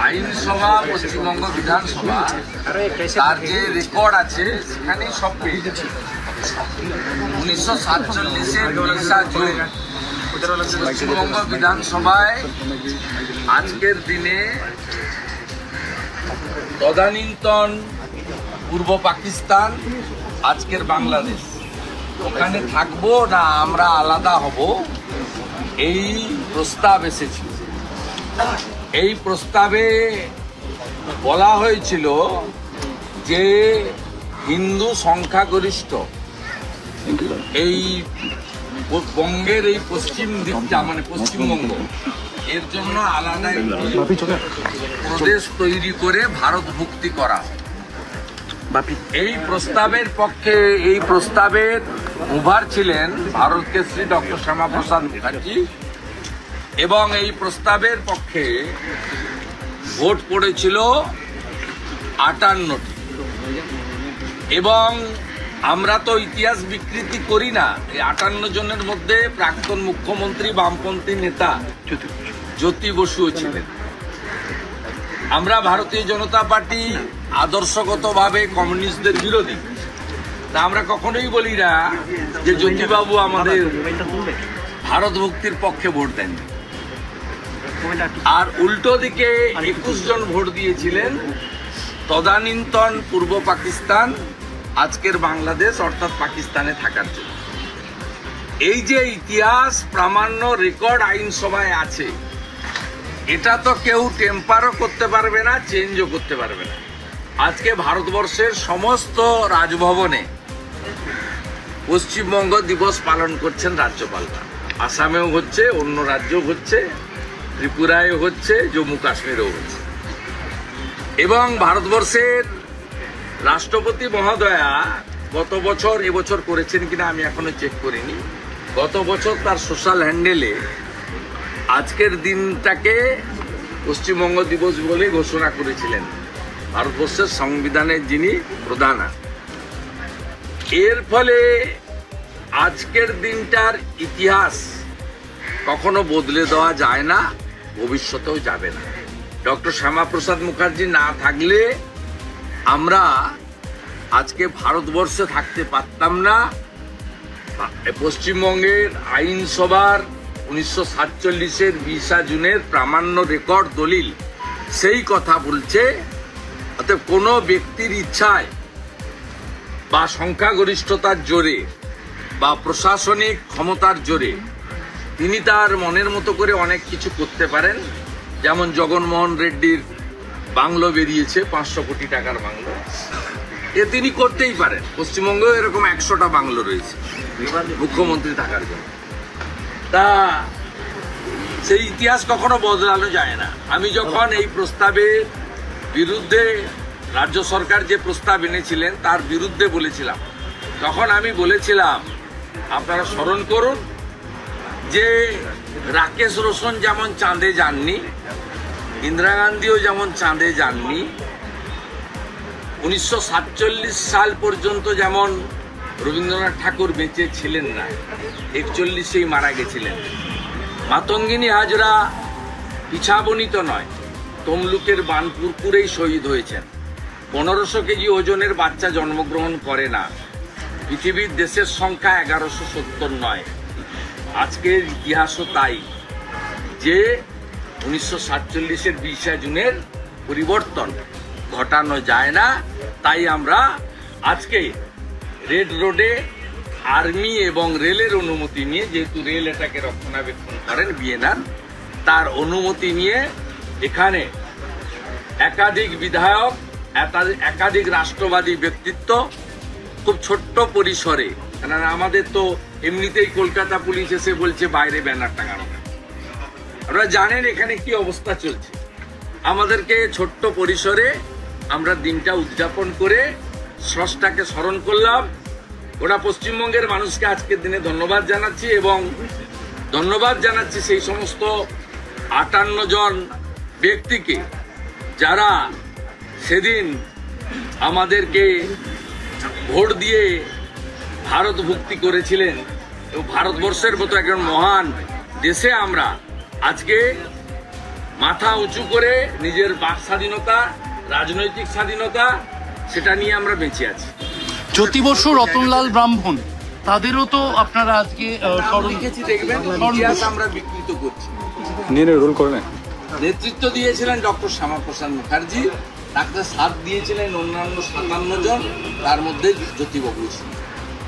আইনসভা পশ্চিমবঙ্গ বিধানসভা তার যে রেকর্ড আছে সেখানেই সব পেয়ে যাচ্ছে উনিশশো সাতচল্লিশের বিশা জুন পশ্চিমবঙ্গ বিধানসভায় আজকের দিনে তদানীন্তন পূর্ব পাকিস্তান আজকের বাংলাদেশ। ওখানে থাকব না আমরা আলাদা হব? এই প্রস্তাব এসেছিল এই প্রস্তাবে বলা হয়েছিল যে হিন্দু সংখ্যাগরিষ্ঠ এই বঙ্গের এই পশ্চিম দিকটা মানে পশ্চিমবঙ্গ, এর জন্য আলাদা প্রদেশ তৈরি করে ভারত মুক্তি করা। এই প্রস্তাবের পক্ষে, এই প্রস্তাবের উভার ছিলেন ভারত কেশরী ডক্টর শ্যামাপ্রসাদ মুখার্জি। এবং এই প্রস্তাবের পক্ষে ভোট পড়েছিল আটান্নটি। এবং আমরা তো ইতিহাস বিকৃতি করি না এই আটান্ন জনের মধ্যে প্রাক্তন মুখ্যমন্ত্রী বামপন্থী নেতা জ্যোতি বসুও ছিলেন। আমরা ভারতীয় জনতা পার্টি আদর্শগতভাবে কমিউনিস্টদের বিরোধী। তা আমরা কখনোই বলি না যে জ্যোতিবাবু আমাদের ভারত ভক্তির পক্ষে ভোট দেননি। আর উল্টো দিকে একুশ জন ভোট দিয়েছিলেন। তদানীন্তন পূর্ব পাকিস্তান আজকের বাংলাদেশ অর্থাৎ পাকিস্তানে থাকার জন্য। এই যে ইতিহাস প্রামাণ্য রেকর্ড আইনসভায় আছে এটা তো কেউ টেম্পারও করতে পারবে না চেঞ্জও করতে পারবে না। আজকে ভারতবর্ষের সমস্ত রাজভবনে পশ্চিমবঙ্গ দিবস পালন করছেন রাজ্যপালরা। আসামেও হচ্ছে অন্য রাজ্যও হচ্ছে ত্রিপুরায় হচ্ছে, জম্মু কাশ্মীরেও হচ্ছে। এবং ভারতবর্ষের রাষ্ট্রপতি মহোদয়া গত বছর এবছর করেছেন কিনা আমি এখনও চেক করিনি। গত বছর তার সোশ্যাল হ্যান্ডেলে আজকের দিনটাকে পশ্চিমবঙ্গ দিবস বলে ঘোষণা করেছিলেন। ভারতবর্ষের সংবিধানের যিনি প্রধান। এর ফলে আজকের দিনটার ইতিহাস কখনো বদলে দেওয়া যায় না। ভবিষ্যতেও যাবে না। ডক্টর শ্যামাপ্রসাদ মুখার্জি না থাকলে আমরা আজকে ভারতবর্ষে থাকতে পারতাম না। পশ্চিমবঙ্গের আইনসভার উনিশশো সাতচল্লিশের বিশা জুনের প্রামাণ্য রেকর্ড দলিল সেই কথা বলছে। অতএব কোনো ব্যক্তির ইচ্ছায় বা সংখ্যাগরিষ্ঠতার জোরে বা প্রশাসনিক ক্ষমতার জোরে তিনি তার মনের মতো করে অনেক কিছু করতে পারেন। যেমন জগনমোহন রেড্ডির বাংলো বেরিয়েছে, পাঁচশো কোটি টাকার বাংলো। এ তিনি করতেই পারেন। পশ্চিমবঙ্গেও এরকম একশোটা বাংলো রয়েছে, মুখ্যমন্ত্রী থাকার জন্য। তা সেই ইতিহাস কখনো বদলানো যায় না। আমি যখন এই প্রস্তাবের বিরুদ্ধে রাজ্য সরকার যে প্রস্তাব এনেছিলেন, তার বিরুদ্ধে বলেছিলাম। তখন আমি বলেছিলাম, আপনারা স্মরণ করুন যে রাকেশ রোশন যেমন চাঁদে যাননি, ইন্দিরা গান্ধীও যেমন চাঁদে যাননি, উনিশশো সাতচল্লিশ সাল পর্যন্ত যেমন রবীন্দ্রনাথ ঠাকুর বেঁচে ছিলেন না, একচল্লিশেই মারা গেছিলেন। মাতঙ্গিনী হাজরা পিছাবনিত নয়, তমলুকের বানপুরপুরেই শহীদ হয়েছেন। পনেরোশো কেজি ওজনের বাচ্চা জন্মগ্রহণ করে না, পৃথিবীর দেশের সংখ্যা এগারোশো সত্তর নয়। আজকের ইতিহাসও তাই যে উনিশশো সাতচল্লিশের বিশা জুনের পরিবর্তন ঘটানো যায় না, তাই আমরা আজকে রেড রোডে আর্মি এবং রেলের অনুমতি নিয়ে, যেহেতু রেল এটাকে রক্ষণাবেক্ষণ করেন বিএনআর তার অনুমতি নিয়ে এখানে একাধিক বিধায়ক, একাধিক- রাষ্ট্রবাদী ব্যক্তিত্ব খুব ছোট্ট পরিসরে আমাদের তো এমনিতেই কলকাতা পুলিশ এসে বলছে বাইরে ব্যানার টাঙানো? আপনারা জানেন এখানে কি অবস্থা চলছে আমাদেরকে ছোট্ট পরিসরে আমরা দিনটা উদযাপন করে স্রষ্টাকে স্মরণ করলাম ওরা পশ্চিমবঙ্গের মানুষকে আজকের দিনে ধন্যবাদ জানাচ্ছি এবং ধন্যবাদ জানাচ্ছি সেই সমস্ত আটান্ন জন ব্যক্তিকে যারা সেদিন আমাদেরকে ভোট দিয়ে ভারত ভক্তি করেছিলেন এবং ভারতবর্ষের মতো একজন মহান দেশে আমরা আজকে মাথা উঁচু করে নিজের বাক স্বাধীনতা রাজনৈতিক স্বাধীনতা সেটা নিয়ে আমরা বেঁচে আছি। জ্যোতি বসু রতনলাল ব্রাহ্মণ তাদেরও তো আপনারা আজকে দেখবেন ইতিহাস আমরা বিকৃত করছি। নিয়ে রোল করে নেতৃত্ব দিয়েছিলেন ডক্টর শ্যামাপ্রসাদ মুখার্জি তাকে সাথ দিয়েছিলেন অন্যান্য সাতান্ন জন তার মধ্যে জ্যোতিবাবু ছিলেন।